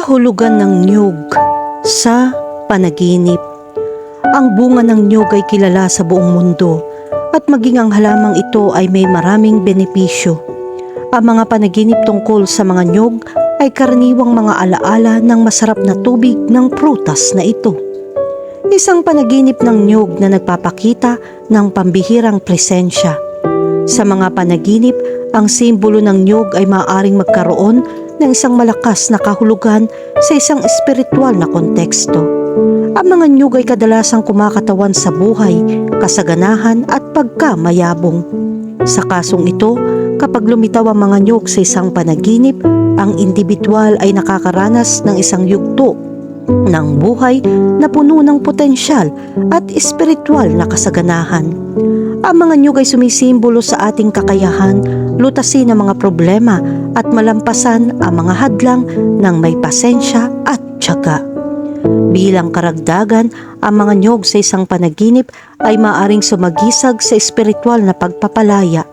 Kahulugan ng niyog sa panaginip. Ang bunga ng niyog ay kilala sa buong mundo at maging ang halamang ito ay may maraming benepisyo. Ang mga panaginip tungkol sa mga niyog ay karaniwang mga alaala ng masarap na tubig ng prutas na ito. Isang panaginip ng niyog na nagpapakita ng pambihirang presensya. Sa mga panaginip, ang simbolo ng niyog ay maaaring magkaroon ng isang malakas na kahulugan sa isang espiritual na konteksto. Ang mga niyog ay kadalasang kumakatawan sa buhay, kasaganahan at pagkamayabong. Sa kasong ito, kapag lumitaw ang mga niyog sa isang panaginip, ang individual ay nakakaranas ng isang yugto ng buhay na puno ng potensyal at espiritual na kasaganahan. Ang mga niyog ay sumisimbolo sa ating kakayahan, lutasin ang mga problema at malampasan ang mga hadlang ng may pasensya at tiyaga. Bilang karagdagan, ang mga niyog sa isang panaginip ay maaring sumagisag sa espiritual na pagpapalaya.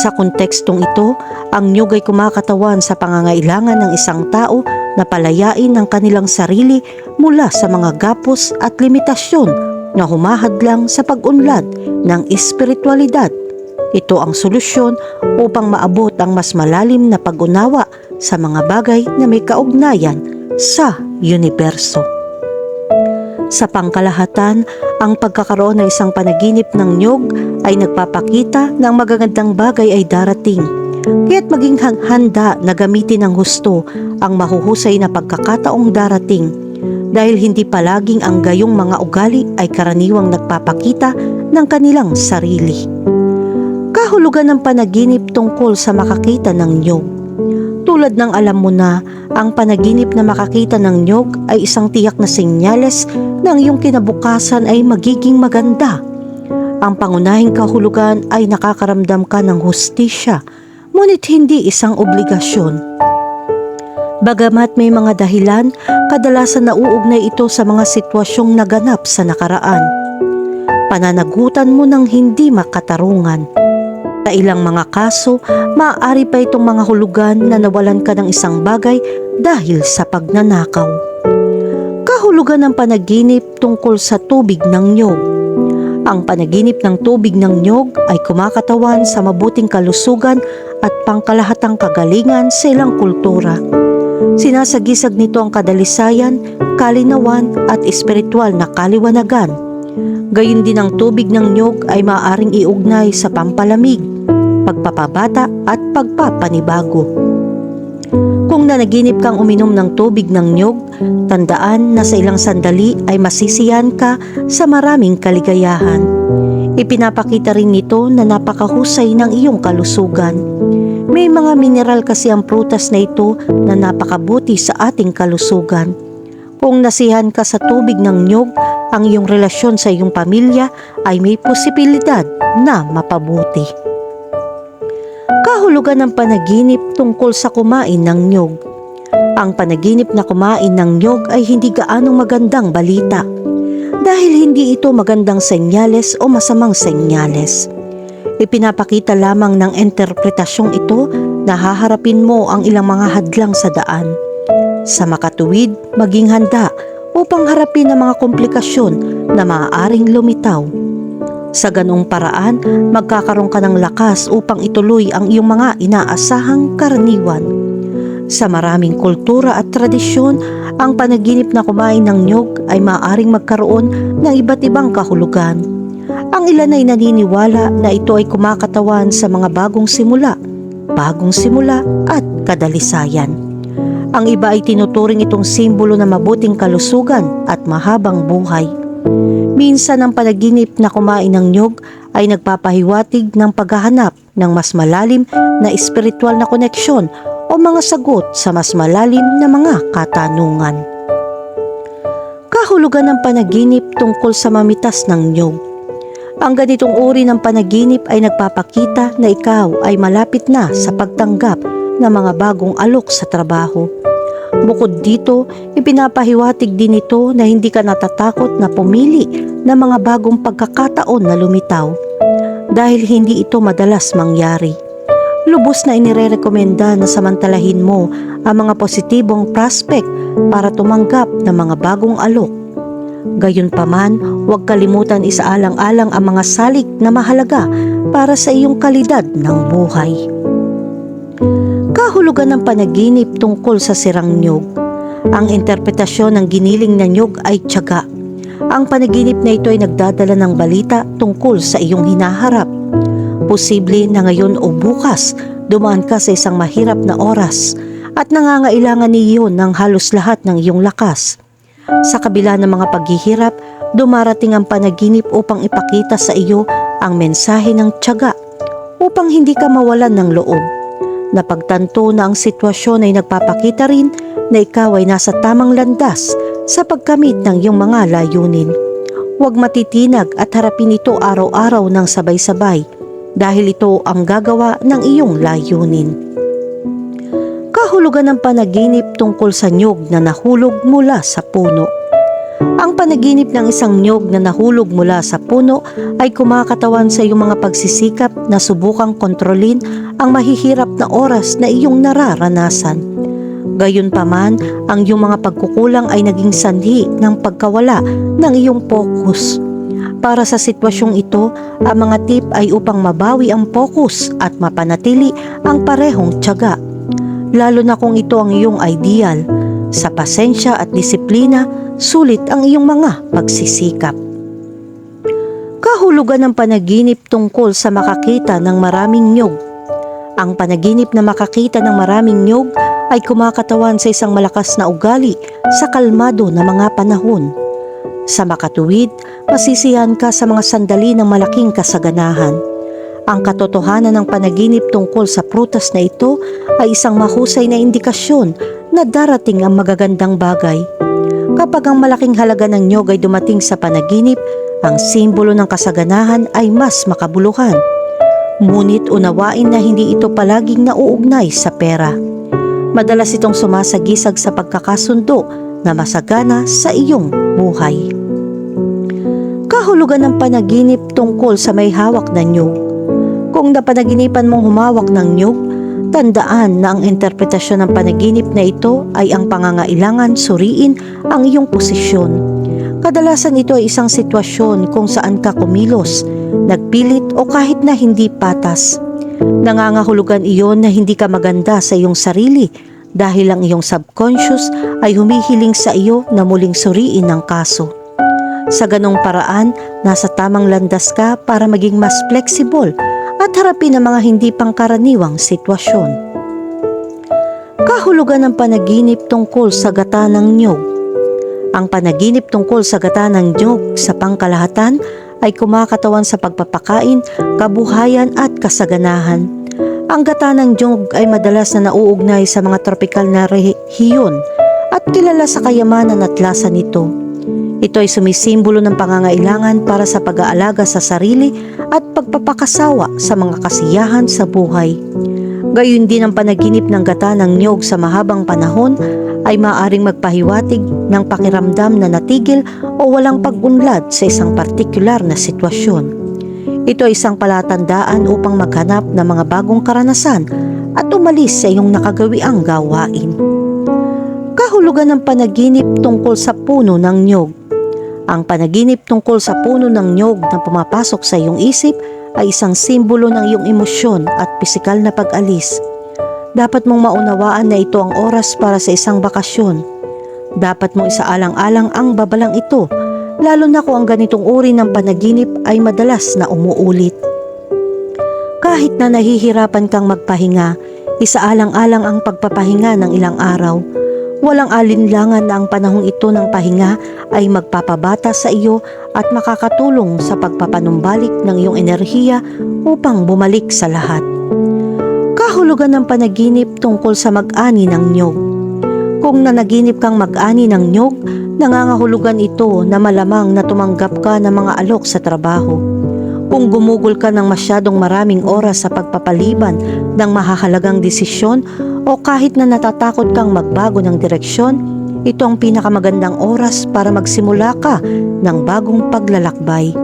Sa kontekstong ito, ang niyog ay kumakatawan sa pangangailangan ng isang tao na palayain ang kanilang sarili mula sa mga gapos at limitasyon na humahadlang sa pag-unlad ng espiritualidad. Ito ang solusyon upang maabot ang mas malalim na pag-unawa sa mga bagay na may kaugnayan sa universo. Sa pangkalahatan, ang pagkakaroon ng isang panaginip ng niyog ay nagpapakita na ang magagandang bagay ay darating. Kaya't maging han- handa na gamitin ng husto ang mahuhusay na pagkakataong darating dahil hindi palaging ang gayong mga ugali ay karaniwang nagpapakita ng kanilang sarili. Kahulugan ng panaginip tungkol sa makakita ng niyog. Tulad ng alam mo na, ang panaginip na makakita ng niyog ay isang tiyak na senyales na ang iyong kinabukasan ay magiging maganda. Ang pangunahing kahulugan ay nakakaramdam ka ng hustisya, ngunit hindi isang obligasyon. Bagamat may mga dahilan, kadalasan nauugnay ito sa mga sitwasyong naganap sa nakaraan. Pananagutan mo ng hindi makatarungan. Sa ilang mga kaso, maaari pa itong mga hulugan na nawalan ka ng isang bagay dahil sa pagnanakaw. Kahulugan ng panaginip tungkol sa tubig ng niyog. Ang panaginip ng tubig ng niyog ay kumakatawan sa mabuting kalusugan at pangkalahatang kagalingan sa ilang kultura. Sinasagisag nito ang kadalisayan, kalinawan at espiritual na kaliwanagan. Gayun din ang tubig ng niyog ay maaaring iugnay sa pampalamig, pagpapabata at pagpapanibago. Kung nanaginip kang uminom ng tubig ng niyog, tandaan na sa ilang sandali ay masisiyan ka sa maraming kaligayahan. Ipinapakita rin nito na napakahusay ng iyong kalusugan. May mga mineral kasi ang prutas na ito na napakabuti sa ating kalusugan. Kung nasihan ka sa tubig ng niyog, ang iyong relasyon sa iyong pamilya ay may posibilidad na mapabuti. Kahulugan ng panaginip tungkol sa kumain ng niyog. Ang panaginip na kumain ng niyog ay hindi gaanong magandang balita dahil hindi ito magandang senyales o masamang senyales. Ipinapakita lamang ng interpretasyong ito na haharapin mo ang ilang mga hadlang sa daan. Sa makatuwid, maging handa upang harapin ang mga komplikasyon na maaaring lumitaw. Sa ganong paraan, magkakaroon ka ng lakas upang ituloy ang iyong mga inaasahang karaniwan. Sa maraming kultura at tradisyon, ang panaginip na kumain ng nyog ay maaaring magkaroon ng iba't ibang kahulugan. Ang ilan ay naniniwala na ito ay kumakatawan sa mga bagong simula, bagong simula at kadalisayan. Ang iba ay tinuturing itong simbolo ng mabuting kalusugan at mahabang buhay. Minsan ang panaginip na kumain ng nyog ay nagpapahiwatig ng paghahanap ng mas malalim na espiritual na koneksyon o mga sagot sa mas malalim na mga katanungan. Kahulugan ng panaginip tungkol sa mamitas ng nyog. Ang ganitong uri ng panaginip ay nagpapakita na ikaw ay malapit na sa pagtanggap ng mga bagong alok sa trabaho. Bukod dito, ipinapahiwatig din ito na hindi ka natatakot na pumili ng mga bagong pagkakataon na lumitaw dahil hindi ito madalas mangyari. Lubos na inirerekomenda na samantalahin mo ang mga positibong prospect para tumanggap ng mga bagong alok. Gayunpaman, huwag kalimutan isaalang-alang ang mga salik na mahalaga para sa iyong kalidad ng buhay. Kahulugan ng panaginip tungkol sa sirang nyog. Ang interpretasyon ng giniling na nyog ay tiyaga. Ang panaginip na ito ay nagdadala ng balita tungkol sa iyong hinaharap. Posible na ngayon o bukas, dumaan ka sa isang mahirap na oras at nangangailangan niyon ng halos lahat ng iyong lakas. Sa kabila ng mga paghihirap, dumarating ang panaginip upang ipakita sa iyo ang mensahe ng tiyaga upang hindi ka mawalan ng loob. Napagtanto na ang sitwasyon ay nagpapakita rin na ikaw ay nasa tamang landas sa pagkamit ng iyong mga layunin. Huwag matitinag at harapin ito araw-araw ng sabay-sabay dahil ito ang gagawa ng iyong layunin. Kahulugan ng panaginip tungkol sa nyog na nahulog mula sa puno. Ang panaginip ng isang nyog na nahulog mula sa puno ay kumakatawan sa iyong mga pagsisikap na subukang kontrolin ang mahihirap na oras na iyong nararanasan. Gayunpaman, ang iyong mga pagkukulang ay naging sanhi ng pagkawala ng iyong focus. Para sa sitwasyong ito, ang mga tip ay upang mabawi ang focus at mapanatili ang parehong tiyaga. Lalo na kung ito ang iyong ideal, sa pasensya at disiplina, sulit ang iyong mga pagsisikap. Kahulugan ng panaginip tungkol sa makakita ng maraming nyog. Ang panaginip na makakita ng maraming nyog ay kumakatawan sa isang malakas na ugali sa kalmado na mga panahon. Sa makatuwid, masisiyahan ka sa mga sandali ng malaking kasaganahan. Ang katotohanan ng panaginip tungkol sa prutas na ito ay isang mahusay na indikasyon na darating ang magagandang bagay. Kapag ang malaking halaga ng nyog ay dumating sa panaginip, ang simbolo ng kasaganahan ay mas makabuluhan. Ngunit unawain na hindi ito palaging nauugnay sa pera. Madalas itong sumasagisag sa pagkakasundo na masagana sa iyong buhay. Kahulugan ng panaginip tungkol sa may hawak na nyug. Kung napanaginipan mong humawak ng nyug, tandaan na ang interpretasyon ng panaginip na ito ay ang pangangailangan suriin ang iyong posisyon. Kadalasan ito ay isang sitwasyon kung saan ka kumilos, nagpilit o kahit na hindi patas. Nangangahulugan iyon na hindi ka maganda sa iyong sarili dahil ang iyong subconscious ay humihiling sa iyo na muling suriin ang kaso. Sa ganong paraan, nasa tamang landas ka para maging mas flexible at harapin ang mga hindi pangkaraniwang sitwasyon. Kahulugan ng panaginip tungkol sa gata ng nyog. Ang panaginip tungkol sa gata ng nyog sa pangkalahatan ay kumakatawan sa pagpapakain, kabuhayan at kasaganahan. Ang gata ng nyog ay madalas na nauugnay sa mga tropikal na rehiyon at kilala sa kayamanan at lasa nito. Ito ay sumisimbolo ng pangangailangan para sa pag-aalaga sa sarili at pagpapakasawa sa mga kasiyahan sa buhay. Gayun din ang panaginip ng gata ng nyog sa mahabang panahon ay maaring magpahiwatig ng pakiramdam na natigil o walang pag-unlad sa isang partikular na sitwasyon. Ito ay isang palatandaan upang maghanap ng mga bagong karanasan at umalis sa iyong nakagawiang gawain. Kahulugan ng panaginip tungkol sa puno ng nyog. Ang panaginip tungkol sa puno ng nyog na pumapasok sa iyong isip ay isang simbolo ng iyong emosyon at pisikal na pag-alis. Dapat mong maunawaan na ito ang oras para sa isang bakasyon. Dapat mong isaalang-alang ang babalang ito, lalo na kung ang ganitong uri ng panaginip ay madalas na umuulit. Kahit na nahihirapan kang magpahinga, isaalang-alang ang pagpapahinga ng ilang araw. Walang alinlangan na ang panahong ito ng pahinga ay magpapabata sa iyo at makakatulong sa pagpapanumbalik ng iyong enerhiya upang bumalik sa lahat. Kahulugan ng panaginip tungkol sa mag-ani ng nyog. Kung nanaginip kang mag-ani ng nyog, nangangahulugan ito na malamang na tumanggap ka ng mga alok sa trabaho. Kung gumugol ka ng masyadong maraming oras sa pagpapaliban ng mahahalagang desisyon o kahit na natatakot kang magbago ng direksyon, ito ang pinakamagandang oras para magsimula ka ng bagong paglalakbay.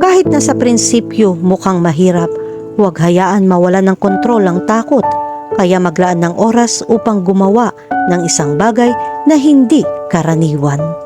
Kahit na sa prinsipyo mukhang mahirap, huwag hayaan mawala ng kontrol ang takot, kaya maglaan ng oras upang gumawa ng isang bagay na hindi karaniwan.